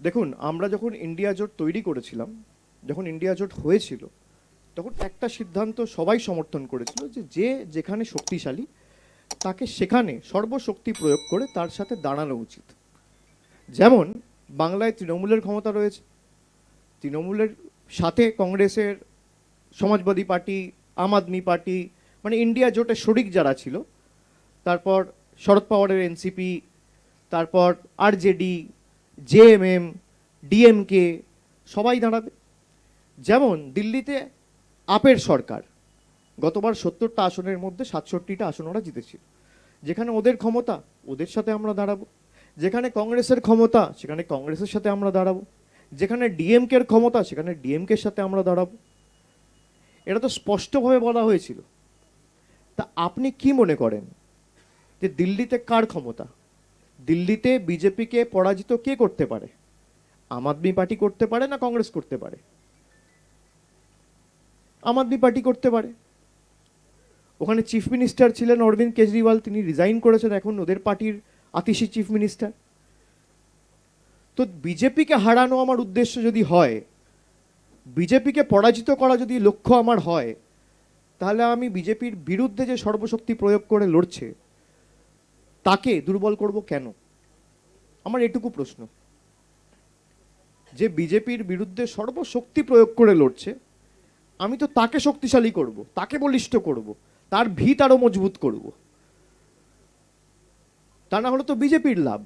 দেখুন, আমরা যখন ইন্ডিয়া জোট তৈরি করেছিলাম, যখন ইন্ডিয়া জোট হয়েছিল, তখন একটা সিদ্ধান্ত সবাই সমর্থন করেছিল যে যে যেখানে শক্তিশালী, তাকে সেখানে সর্বশক্তি প্রয়োগ করে তার সাথে দাঁড়ানো উচিত। যেমন, বাংলায় তৃণমূলের ক্ষমতা রয়েছে। তৃণমূলের সাথে কংগ্রেসের সমাজবাদী পার্টি, আম আদমি পার্টি মানে ইন্ডিয়া জোটের শরিক যারা ছিল, তারপর শরদ পাওয়ারের এনসিপি তারপর আরজেডি জেএমএম ডিএমকে সবাই দাঁড়াবে। যেমন দিল্লিতে আপের সরকার, গতবার সত্তরটা আসনের মধ্যে সাতষট্টিটা আসন ওরা জিতেছিল। যেখানে ওদের ক্ষমতা, ওদের সাথে আমরা দাঁড়াবো। যেখানে কংগ্রেসের ক্ষমতা, সেখানে কংগ্রেসের সাথে আমরা দাঁড়াবো। যেখানে ডিএমকের ক্ষমতা, সেখানে ডিএমকের সাথে আমরা দাঁড়াবো। এটা তো স্পষ্টভাবে বলা হয়েছিল। তা আপনি কি মনে করেন যে দিল্লিতে কার ক্ষমতা? দিল্লিতে বিজেপিকে পরাজিত কে করতে পারে? আম আদমি পার্টি করতে পারে না কংগ্রেস করতে পারে? আম আদমি পার্টি করতে পারে। ওখানে চিফ মিনিস্টার ছিলেন অরবিন্দ কেজরিওয়াল, তিনি রিজাইন করেছেন এখন ওদের পার্টির আতিশি চিফ মিনিস্টার। তো বিজেপিকে হারানো আমার উদ্দেশ্য যদি হয়, বিজেপিকে পরাজিত করা যদি লক্ষ্য আমার হয়, তাহলে আমি বিজেপির বিরুদ্ধে যে সর্বশক্তি প্রয়োগ করে লড়ছে তাকে দুর্বল করব কেন? আমার এটুকু প্রশ্ন। যে বিজেপির বিরুদ্ধে সর্বশক্তি প্রয়োগ করে লড়ছে, আমি তো তাকে শক্তিশালী করব, তাকে বলিষ্ঠ করব, তার ভিত আরও মজবুত করব। তা না হলে তো বিজেপির লাভ।